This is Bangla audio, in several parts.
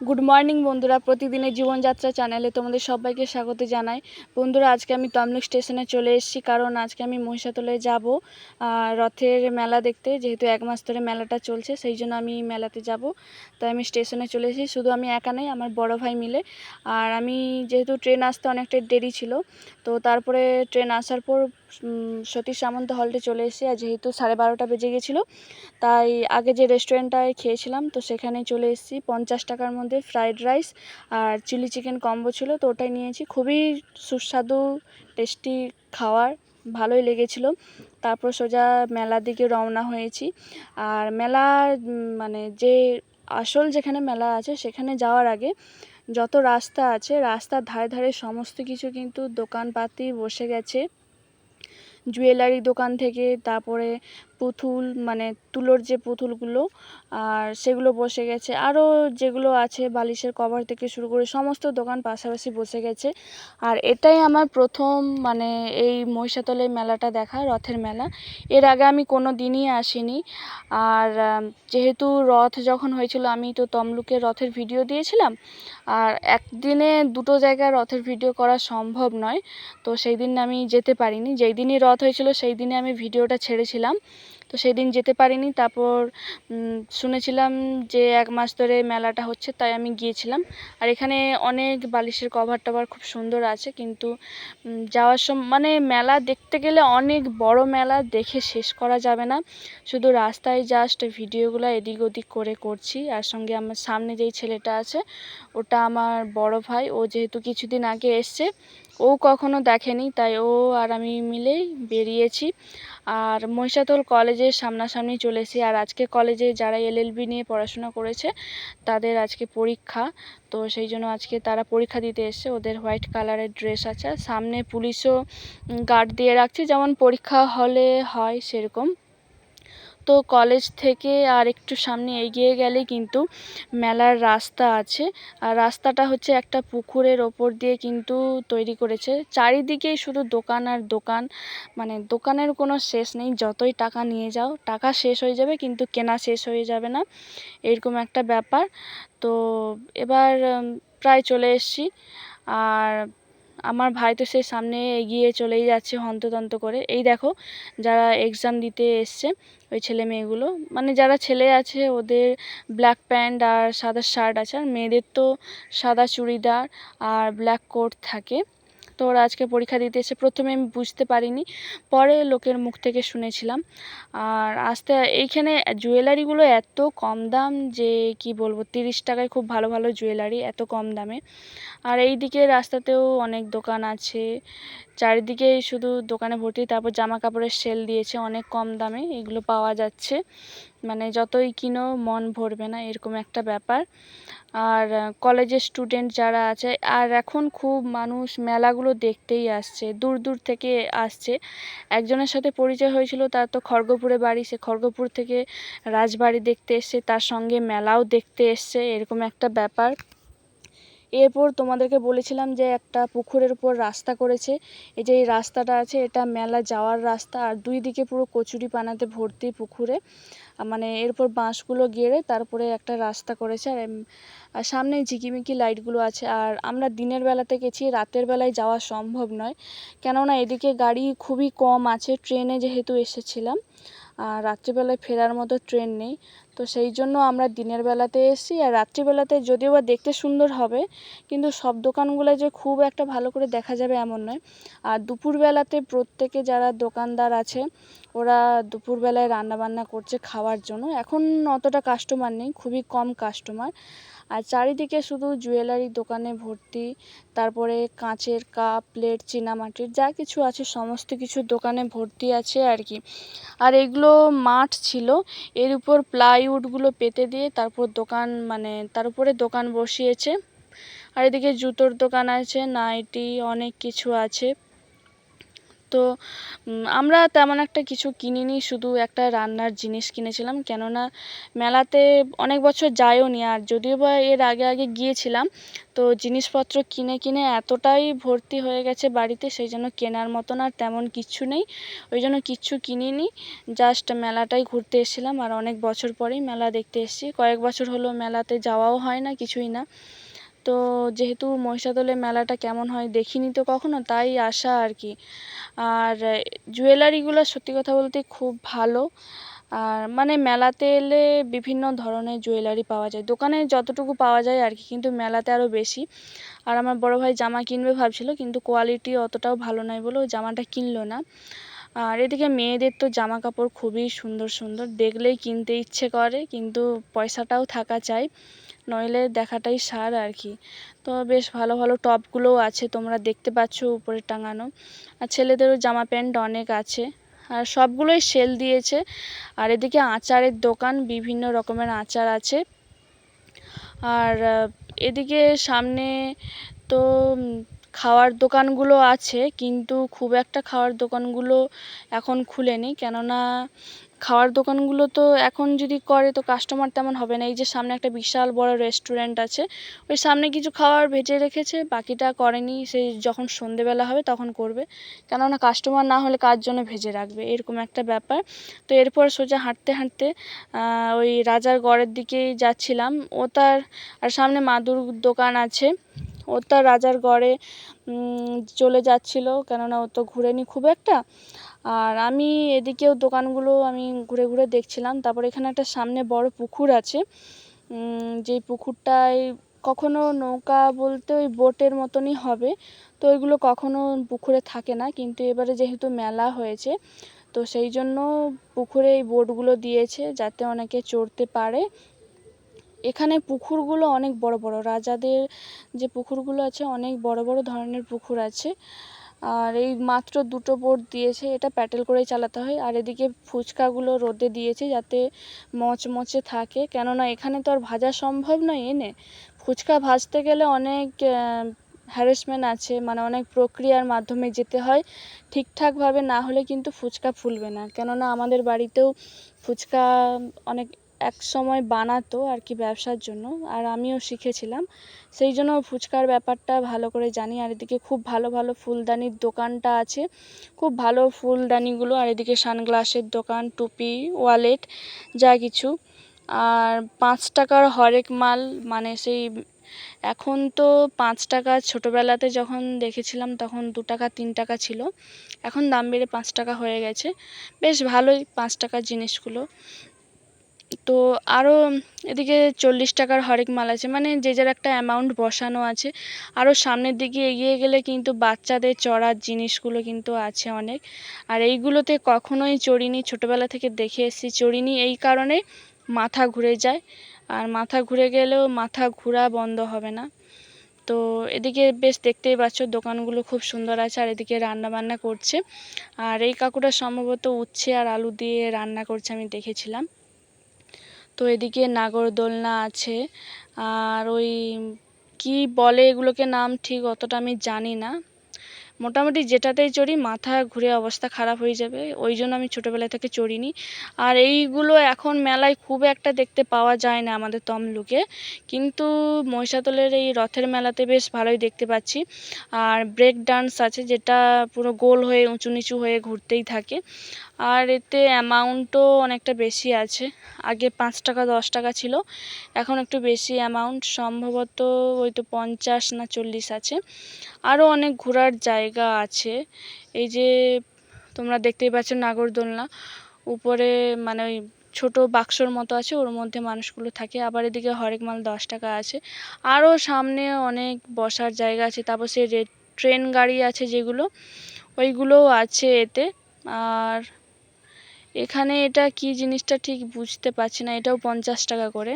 গুড মর্নিং বন্ধুরা। প্রতিদিনের জীবনযাত্রা চ্যানেলে তোমাদের সবাইকে স্বাগত জানাই। বন্ধুরা, আজকে আমি তমলুক স্টেশনে চলে এসেছি, কারণ আজকে আমি মহিষাতলায় যাব। রথের মেলা দেখতে, যেহেতু এক মাস ধরে মেলাটা চলছে, সেই জন্য আমি মেলাতে যাব। তাই আমি স্টেশনে চলে এসেছি, শুধু আমি একা নেই, আমার বড় ভাই মিলে। আর আমি যেহেতু ট্রেন আসতে অনেকটা দেরি ছিল, তো তারপরে ট্রেন আসার পর সতীশ সামন্ত হলটে চলে এসেছি। আর যেহেতু সাড়ে বারোটা বেজে গেছিল, তাই আগে যে রেস্টুরেন্টটায় খেয়েছিলাম, তো সেখানেই চলে এসেছি। পঞ্চাশ টাকার মধ্যে ফ্রাইড রাইস আর চিলি চিকেন কম্বো ছিল, তো ওটাই নিয়েছি। খুবই সুস্বাদু টেস্টি খাওয়ার, ভালোই লেগেছিলো। তারপর সোজা মেলার দিকে রওনা হয়েছি। আর মেলার মানে যে আসল যেখানে মেলা আছে, সেখানে যাওয়ার আগে যত রাস্তা আছে, রাস্তার ধারে ধারে সমস্ত কিছু কিন্তু দোকানপাতি বসে গেছে। জুয়েলারি দোকান থেকে, তারপরে পুতুল মানে তুলোর যে পুতুলগুলো, আর সেগুলো বসে গেছে। আরও যেগুলো আছে বালিশের কভার থেকে শুরু করে সমস্ত দোকান পাশাপাশি বসে গেছে। আর এটাই আমার প্রথম মানে এই মহিষাতলের মেলাটা দেখা, রথের মেলা। এর আগে আমি কোনো দিনই আসিনি। আর যেহেতু রথ যখন হয়েছিল, আমি তো তমলুকে রথের ভিডিও দিয়েছিলাম। আর একদিনে দুটো জায়গায় রথের ভিডিও করা সম্ভব নয়। তো সেই দিন আমি যেতে পারিনি। যেই দিনই রথ হয়েছিল সেই দিনে আমি ভিডিওটা ছেড়েছিলাম। তো সেদিন যেতে পারিনি। তারপর শুনেছিলাম যে এক মাস ধরে মেলাটা হচ্ছে, তাই আমি গিয়েছিলাম। আর এখানে অনেক বালিশের কভার টভার খুব সুন্দর আছে, কিন্তু যাওয়ার সময় মানে মেলা দেখতে গেলে অনেক বড় মেলা দেখে শেষ করা যাবে না। শুধু রাস্তায় জাস্ট ভিডিওগুলো এদিক ওদিক করে করছি। আর সঙ্গে আমার সামনে যেই ছেলেটা আছে, ওটা আমার বড় ভাই। ও যেহেতু কিছুদিন আগে এসছে, ও কখনো দেখেনি, তাই ও আর আমি মিলেই বেরিয়েছি। আর মহিষাদল কলেজের সামনাসামনি চলে এসেছি। আর আজকে কলেজে যারা এলএলবি নিয়ে পড়াশোনা করেছে, তাদের আজকে পরীক্ষা। তো সেই জন্য আজকে তারা পরীক্ষা দিতে এসছে। ওদের হোয়াইট কালারের ড্রেস আছে। সামনে পুলিশও গার্ড দিয়ে রাখছে। যেমন পরীক্ষা হলে হয় সেরকম। তো কলেজ থেকে আর একটু সামনে এগিয়ে গেলেই কিন্তু মেলার রাস্তা আছে। আর রাস্তাটা হচ্ছে একটা পুকুরের ওপর দিয়ে কিন্তু তৈরি করেছে। চারিদিকেই শুধু দোকান আর দোকান। মানে দোকানের কোনো শেষ নেই। যতই টাকা নিয়ে যাও, টাকা শেষ হয়ে যাবে কিন্তু কেনা শেষ হয়ে যাবে না। এরকম একটা ব্যাপার। তো এবার প্রায় চলে এসেছি। আর আমার ভাই তো সে সামনে এগিয়ে চলেই যাচ্ছে হন্ততন্ত করে। এই দেখো, যারা এক্সাম দিতে এসছে, ওই ছেলে মেয়েগুলো। মানে যারা ছেলে আছে, ওদের ব্ল্যাক প্যান্ট আর সাদা শার্ট আছে। আর মেয়েদের তো সাদা চুড়িদার আর ব্ল্যাক কোট থাকে। তো ওরা আজকে পরীক্ষা দিতে এসে প্রথমে আমি বুঝতে পারিনি, পরে লোকের মুখ থেকে শুনেছিলাম। আর আস্তে এইখানে জুয়েলারিগুলো এত কম দাম যে কি বলব, তিরিশ টাকায় খুব ভালো ভালো জুয়েলারি, এত কম দামে। আর এই দিকে রাস্তাতেও অনেক দোকান আছে, চারিদিকে শুধু দোকানে ভর্তি, তারপর জামা কাপড়ের সেল দিয়েছে, অনেক কম দামে এগুলো পাওয়া যাচ্ছে। মানে যতই কিনো মন ভরবে না, এরকম একটা ব্যাপার। আর কলেজের স্টুডেন্ট যারা আছে, আর এখন খুব মানুষ মেলাগুলো দেখতেই আসছে, দূর দূর থেকে আসছে। একজনের সাথে পরিচয় হয়েছিল, তার তো খড়গপুরে বাড়ি, সে খড়গপুর থেকে রাজবাড়ি দেখতে এসছে, তার সঙ্গে মেলাও দেখতে এসছে, এরকম একটা ব্যাপার। এরপর তোমাদেরকে বলেছিলাম যে একটা পুকুরের উপর রাস্তা করেছে। এই যে এই রাস্তাটা আছে, এটা মেলা যাওয়ার রাস্তা। আর দুই দিকে পুরো কচুরি পানাতে ভর্তি পুকুরে। মানে এরপর বাঁশগুলো গেড়ে তারপরে একটা রাস্তা করেছে। আর সামনে ঝিকিমিকি লাইটগুলো আছে। আর আমরা দিনের বেলাতে গেছি, রাতের বেলায় যাওয়া সম্ভব নয়। কেননা এদিকে গাড়ি খুবই কম আছে, ট্রেনে যেহেতু এসেছিলাম। রাত্রিবেলায় ফেরার মতো ট্রেন নেই। তো সেই জন্য আমরা দিনের বেলাতে এসেছি আর রাত্রিবেলাতে যদিও বা দেখতে সুন্দর হবে, কিন্তু সব দোকানগুলো যে খুব একটা ভালো করে দেখা যাবে এমন নয়। আর দুপুরবেলাতে প্রত্যেকে যারা দোকানদার আছে, ওরা দুপুরবেলায় রান্নাবান্না করছে খাওয়ার জন্য। এখন অতটা কাস্টমার নেই, খুবই কম কাস্টমার আর চারিদিকে শুধু জুয়েলারি দোকানে ভর্তি, তারপরে কাঁচের কাপ প্লেট চীনামাটির যা কিছু আছে, সমস্ত কিছু দোকানে ভর্তি আছে আর কি। আর এগুলো মাঠ ছিল, এর উপর প্লাইউডগুলো পেতে দিয়ে তারপর দোকান মানে তার উপরে দোকান বসিয়েছে। আর এদিকে জুতোর দোকান আছে, নাইটি, অনেক কিছু আছে। তো আমরা তেমন একটা কিছু কিনিনি, শুধু একটা রান্নার জিনিস কিনেছিলাম। কেননা মেলাতে অনেক বছর যাইও নি, আর যদিও বা এর আগে আগে গিয়েছিলাম, তো জিনিসপত্র কিনে কিনে এতটাই ভর্তি হয়ে গেছে বাড়িতে, সেই জন্য কেনার মতন আর তেমন কিচ্ছু নেই। ওই জন্য কিচ্ছু কিনিনি জাস্ট মেলাটাই ঘুরতে এসেছিলাম, আর অনেক বছর পরেই মেলা দেখতে এসেছি। কয়েক বছর হলো মেলাতে যাওয়াও হয় না, কিছুই না। তো যেহেতু মহিষাদলে মেলাটা কেমন হয় দেখিনি তো কখনো, তাই আসা আর কি। আর জুয়েলারিগুলো সত্যি কথা বলতে খুব ভালো। আর মানে মেলাতে এলে বিভিন্ন ধরনের জুয়েলারি পাওয়া যায়। দোকানে যতটুকু পাওয়া যায় আর কি, কিন্তু মেলাতে আরও বেশি। আর আমার বড় ভাই জামা কিনবে ভাবছিল, কিন্তু কোয়ালিটি অতটাও ভালো নয় বলে জামাটা কিনলো না। আর এদিকে মেয়েদের তো জামা কাপড় খুবই সুন্দর সুন্দর, দেখলেই কিনতে ইচ্ছে করে, কিন্তু পয়সাটাও থাকা চাই। নইলে দেখাটাই সার আর কি তো বেশ ভালো ভালো টপগুলোও আছে, তোমরা দেখতে পাচ্ছ উপরে টাঙানো। আর ছেলেদেরও জামা প্যান্ট অনেক আছে। আর সবগুলোই সেল দিয়েছে। আর এদিকে আচারের দোকান বিভিন্ন রকমের আচার আছে। আর এদিকে সামনে তো খাওয়ার দোকানগুলো আছে, কিন্তু খুব একটা খাওয়ার দোকানগুলো এখন খুলেনি। কেননা খাওয়ার দোকানগুলো তো এখন যদি করে তো কাস্টমার তেমন হবে না। এই যে সামনে একটা বিশাল বড় রেস্টুরেন্ট আছে, ওই সামনে কিছু খাওয়ার ভেজে রেখেছে, বাকিটা করেনি। সেই যখন সন্ধেবেলা হবে তখন করবে। কেননা কাস্টমার না হলে কার জন্য ভেজে রাখবে? এরকম একটা ব্যাপার। তো এরপর সোজা হাঁটতে হাঁটতে ওই রাজার গড়ের দিকেই যাচ্ছিলাম। ও তার, আর সামনে মাদুর দোকান আছে। ও তার রাজার গড়ে চলে যাচ্ছিল। কেননা ও তো ঘুরেনি খুব একটা। আর আমি এদিকেও দোকানগুলো আমি ঘুরে ঘুরে দেখছিলাম। তারপর এখানে একটা সামনে বড় পুকুর আছে। যেই পুকুরটায় কখনো নৌকা বলতে ওই বোটের মতনই হবে। তো ওইগুলো কখনো পুকুরে থাকে না। কিন্তু এবারে যেহেতু মেলা হয়েছে, তো সেই জন্য পুকুরে এই বোটগুলো দিয়েছে যাতে অনেকে চড়তে পারে। এখানে পুকুরগুলো অনেক বড় বড়। রাজাদের যে পুকুরগুলো আছে, অনেক বড় বড় ধরনের পুকুর আছে। আর এই মাত্র দুটো বোট দিয়েছে, এটা প্যাটেল করেই চালাতে হয়। আর এদিকে ফুচকাগুলো রোদে দিয়েছে যাতে মচমচে থাকে। কেননা এখানে তো আর ভাজা সম্ভব নয় এনে। ফুচকা ভাজতে গেলে অনেক হ্যারাসমেন্ট আছে মানে অনেক প্রক্রিয়ার মাধ্যমে যেতে হয়। ঠিকঠাকভাবে না হলে কিন্তু ফুচকা ফুলবে না। কেননা আমাদের বাড়িতেও ফুচকা অনেক এক সময় বানাতো আর কি ব্যবসার জন্য, আর আমিও শিখেছিলাম। সেই জন্য ফুচকার ব্যাপারটা ভালো করে জানি। আর এদিকে খুব ভালো ভালো ফুলদানির দোকানটা আছে। খুব ভালো ফুলদানিগুলো, আর এদিকে সানগ্লাসের দোকান, টুপি, ওয়ালেট, যা কিছু। আর পাঁচ টাকার হরেক মাল মানে সেই এখন তো পাঁচ টাকা, ছোটোবেলাতে যখন দেখেছিলাম তখন দু টাকা, তিন টাকা ছিল। এখন দাম বেড়ে পাঁচ টাকা হয়ে গেছে। বেশ ভালোই পাঁচ টাকার জিনিসগুলো। তো আরও এদিকে চল্লিশ টাকার হরেক মাল আছে। মানে যে যার একটা অ্যামাউন্ট বসানো আছে। আরও সামনের দিকে এগিয়ে গেলে কিন্তু বাচ্চাদের চড়ার জিনিসগুলো কিন্তু আছে অনেক। আর এইগুলোতে কখনোই চড়িনি, ছোটোবেলা থেকে দেখে এসেছি চড়িনি। এই কারণে মাথা ঘুরে যায়। আর মাথা ঘুরে গেলেও মাথা ঘোরা বন্ধ হবে না। তো এদিকে বেশ দেখতেই পাচ্ছ, দোকানগুলো খুব সুন্দর আছে আর এদিকে রান্না বান্না করছে। আর এই কাকুটা সম্ভবত উচ্ছে আর আলু দিয়ে রান্না করছে আমি দেখেছিলাম। তো এদিকে নাগরদোলনা আছে। আর ওই কি বলে এগুলোকে নাম ঠিক অতটা আমি জানি না। মোটামুটি যেটাতেই চড়ি, মাথা ঘুরে অবস্থা খারাপ হয়ে যাবে, ওই জন্য আমি ছোটোবেলা থেকে চড়িনি। আর এইগুলো এখন মেলায় খুব একটা দেখতে পাওয়া যায় না আমাদের তমলুকে। কিন্তু মহিষাদলের এই রথের মেলাতে বেশ ভালোই দেখতে পাচ্ছি। আর ব্রেক ডান্স আছে, যেটা পুরো গোল হয়ে উঁচু নিচু হয়ে ঘুরতেই থাকে। আর এতে অ্যামাউন্টও অনেকটা বেশি আছে। আগে পাঁচ টাকা, দশ টাকা ছিল। এখন একটু বেশি অ্যামাউন্ট। সম্ভবত ওই তো পঞ্চাশ না চল্লিশ আছে। আরও অনেক ঘোরার জায়গা আছে। এই যে তোমরা দেখতেই পাচ্ছ নাগরদোলনা। উপরে মানে ওই ছোটো বাক্সর মতো আছে, ওর মধ্যে মানুষগুলো থাকে। আবার এদিকে হরেক মাল দশ টাকা আছে। আরও সামনে অনেক বসার জায়গা আছে। তারপর সে ট্রেন গাড়ি আছে যেগুলো, ওইগুলোও আছে এতে। আর এখানে এটা কি জিনিসটা ঠিক বুঝতে পারছি না, এটাও পঞ্চাশ টাকা করে।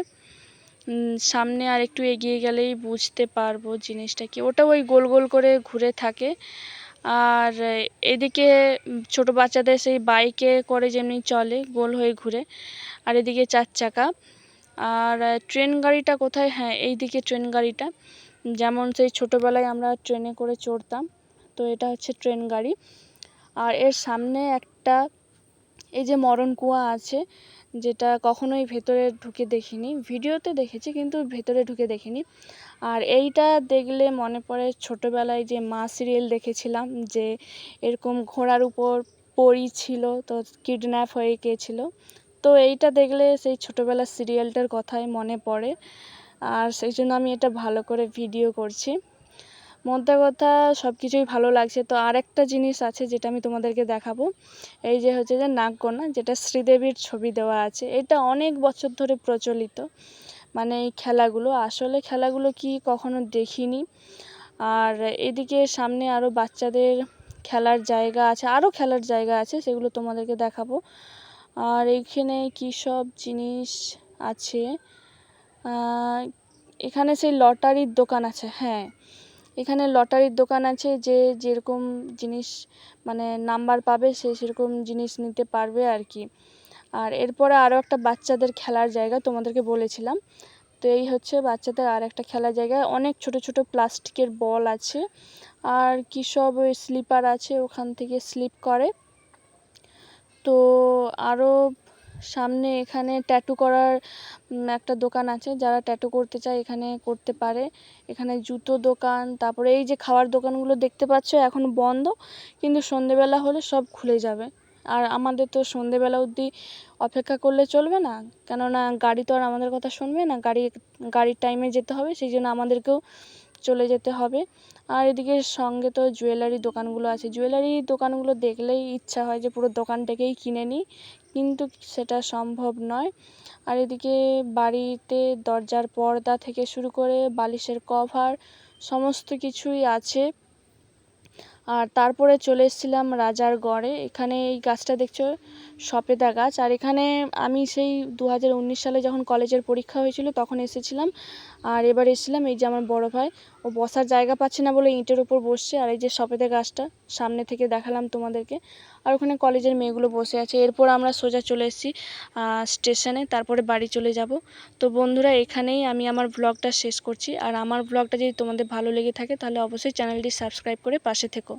সামনে আর একটু এগিয়ে গেলেই বুঝতে পারব জিনিসটা কি। ওটা ওই গোল গোল করে ঘুরে থাকে। আর এদিকে ছোট বাচ্চাদের সেই বাইকে করে যেমনি চলে, গোল হয়ে ঘুরে। আর এদিকে চার চাকা। আর ট্রেন গাড়িটা কোথায়? হ্যাঁ এইদিকে ট্রেন গাড়িটা। যেমন সেই ছোটোবেলায় আমরা ট্রেনে করে চড়তাম, তো এটা হচ্ছে ট্রেন গাড়ি। আর এর সামনে একটা এই যে মরণ কুয়া আছে, যেটা কখনোই ভেতরে ঢুকে দেখিনি। ভিডিওতে দেখেছি, কিন্তু ভেতরে ঢুকে দেখিনি। আর এইটা দেখলে মনে পড়ে ছোটোবেলায় যে মা সিরিয়াল দেখেছিলাম, যে এরকম ঘোড়ার উপর পরি ছিল, তো কিডন্যাপ হয়ে গিয়েছিল। তো এইটা দেখলে সেই ছোটোবেলার সিরিয়ালটার কথাই মনে পড়ে। আর সেই জন্য আমি এটা ভালো করে ভিডিও করছি। মোদ্দা কথা সব কিছুই ভালো লাগছে। তো আরেকটা জিনিস আছে যেটা আমি তোমাদেরকে দেখাবো। এই যে হচ্ছে যে নাগকন্যা যেটা শ্রীদেবীর ছবি দেওয়া আছে, এটা অনেক বছর ধরে প্রচলিত। মানে এই খেলাগুলো, আসলে খেলাগুলো কি কখনো দেখিনি। আর এদিকে সামনে আরও বাচ্চাদের খেলার জায়গা আছে আরও খেলার জায়গা আছে, সেগুলো তোমাদেরকে দেখাবো। আর এইখানে কী সব জিনিস আছে? এখানে সেই লটারির দোকান আছে হ্যাঁ। এখানে লটারির দোকান আছে, যে যেরকম জিনিস মানে নাম্বার পাবে, সে সেরকম জিনিস নিতে পারবে আর কি আর এরপরে আরও একটা বাচ্চাদের খেলার জায়গা তোমাদেরকে বলেছিলাম। তো এই হচ্ছে বাচ্চাদের আর একটা খেলার জায়গা। অনেক ছোট ছোট প্লাস্টিকের বল আছে, আর কী সব স্লিপার আছে, ওখান থেকে স্লিপ করে। তো আরও সামনে এখানে ট্যাটু করার একটা দোকান আছে, যারা ট্যাটু করতে চায় এখানে করতে পারে। এখানে জুতো দোকান, তারপরে এই যে খাওয়ার দোকানগুলো দেখতে পাচ্ছ, এখন বন্ধ, কিন্তু সন্ধেবেলা হলে সব খুলে যাবে। আর আমাদের তো সন্ধেবেলা অবধি অপেক্ষা করলে চলবে না, কেননা গাড়ি তো আর আমাদের কথা শুনবে না, গাড়ি, গাড়ির টাইমে যেতে হবে, সেই জন্য আমাদেরকেও চলে যেতে হবে। আর এদিকে সঙ্গে তো জুয়েলারি দোকানগুলো আছে। জুয়েলারি দোকানগুলো দেখলেই ইচ্ছা হয় যে পুরো দোকানটাকেই কিনে নিই, কিন্তু সেটা সম্ভব নয়। আর এদিকে বাড়িতে দরজার পর্দা থেকে শুরু করে বালিশের কভার সমস্ত কিছুই আছে। আর তারপরে চলে এসেছিলাম রাজার গড়ে। এখানে এই গাছটা দেখছ, সপেদা গাছ। আর এখানে আমি সেই দু হাজার উনিশ সালে যখন কলেজের পরীক্ষা হয়েছিল তখন এসেছিলাম। আর এবার এসেছিলাম এই যে আমার বড় ভাই ও বসার জায়গা পাচ্ছে না বলে ইঁটের উপর বসছে। আর এই যে সপেদা গাছটা, সামনে থেকে দেখালাম তোমাদেরকে। আর ওখানে কলেজের মেয়েগুলো বসে আছে। এরপর আমরা সোজা চলে এসেছি স্টেশনে। তারপরে বাড়ি চলে যাব। তো বন্ধুরা, এখানেই আমি আমার ব্লগটা শেষ করছি। আর আমার ব্লগটা যদি তোমাদের ভালো লেগে থাকে, তাহলে অবশ্যই চ্যানেলটি সাবস্ক্রাইব করে পাশে থেকো।